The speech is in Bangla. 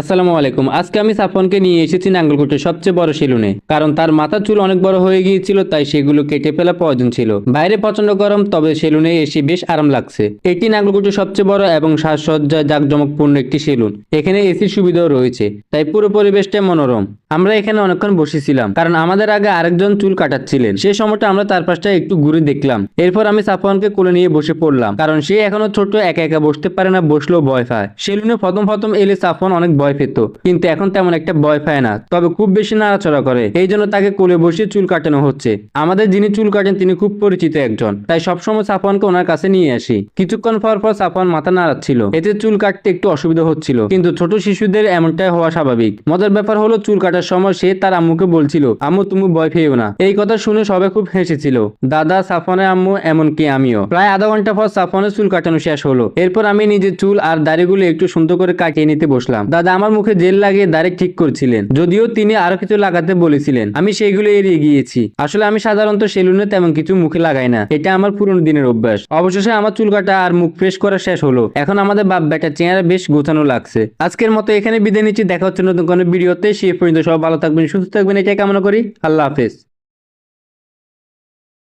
আসসালামু আলাইকুম। আজকে আমি সাফনকে নিয়ে এসেছি নাঙ্গলকোটের সবচেয়ে বড় সেলুনে। কারণ তার মাথার চুল অনেক বড় হয়ে গিয়েছিল, তাই সেগুলো কেটে ফেলা প্রয়োজন ছিল। বাইরে প্রচণ্ড গরম, তবে সেলুনে এসে বেশ আরাম লাগছে। এটি নাঙ্গলকোটের সবচেয়ে বড় এবং সাজসজ্জা জাঁকজমকপূর্ণ একটি সেলুন। এখানে এসির সুবিধাও রয়েছে, তাই পুরো পরিবেশটা মনোরম। আমরা এখানে অনেকক্ষণ বসেছিলাম, কারণ আমাদের আগে আরেকজন চুল কাটাচ্ছিলেন। সেই সময়টা আমরা তার পাশটা একটু ঘুরে দেখলাম। এরপর আমি সাফওয়ানকে কোলে নিয়ে বসে পড়লাম, কারণ সে এখনও ছোট, একা একা বসতে পারে না, বসলেও ভয় পায়। সেলুনে প্রথম প্রথম এলে সাফওয়ান অনেক ভয় পেত। কিন্তু এখন তেমন একটা ভয় পায় না। তবে খুব বেশি নাড়াচড়া করে। এই জন্য তাকে কোলে বসে চুল কাটানো হচ্ছে। আমাদের যিনি চুল কাটেন, তিনি খুব পরিচিত একজন। তাই সবসময় সাফওয়ানকে ওনার কাছে নিয়ে আসি। কিছুক্ষণ পর পর সাফওয়ান মাথা নাড়াচ্ছিল। এতে চুল কাটতে একটু অসুবিধা হচ্ছিল। কিন্তু ছোট শিশুদের এমনটাই হওয়া স্বাভাবিক। মজার ব্যাপার হলো, চুল কাটার সময় সে তার আম্মুকে বলছিল, আম্মু, তুমি ভয় পেও না। এই কথা শুনে সবাই খুব হেসেছিল। দাদা সাফনের আম্মু এমনকি আমিও। প্রায় আধা ঘণ্টা পর সাফনের চুল কাটানো শেষ হলো। এরপর আমি নিজের চুল আর দাড়িগুলো একটু সুন্দর করে কাটিয়ে নিতে বসলাম। দাদা আমার মুখে জেল লাগিয়ে দাঁড়িয়ে ঠিক করছিলেন, যদিও তিনি আরও কিছু লাগাতে বলেছিলেন। আমি সেইগুলো এড়িয়ে গিয়েছি। আসলে আমি সাধারণত সেলুনে তেমন কিছু মুখে লাগাই না। এটা আমার পুরনো দিনের অভ্যাস। অবশেষে আমার চুল কাটা আর মুখ ফ্রেশ করা শেষ হলো। এখন আমাদের বাপ বেটার চেহারা বেশ গোছানো লাগছে। আজকের মতো এখানে বিদায় নিচ্ছি। দেখা হচ্ছে নতুন কোনো ভিডিওতে। সে পর্যন্ত সব ভালো থাকবেন, সুস্থ থাকবেন। এটাই কামনা করি। আল্লাহ হাফেজ।